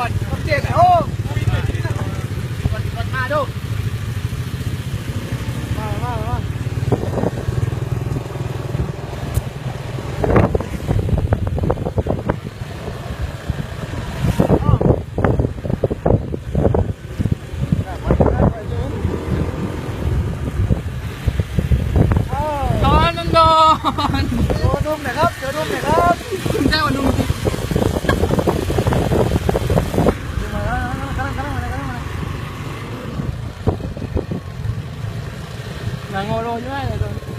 ดอนต้องเจ๊โอ้กดกดมาดูมามามาดอนดอนโดนดุมหน่อยครับเจอดุมหน่อยครับ ได้วันนุ่ม ดุมมาแล้วกำลังกำลังมาเลยกำลังมาเลย หนังโอโรด้วยเลยรถรถ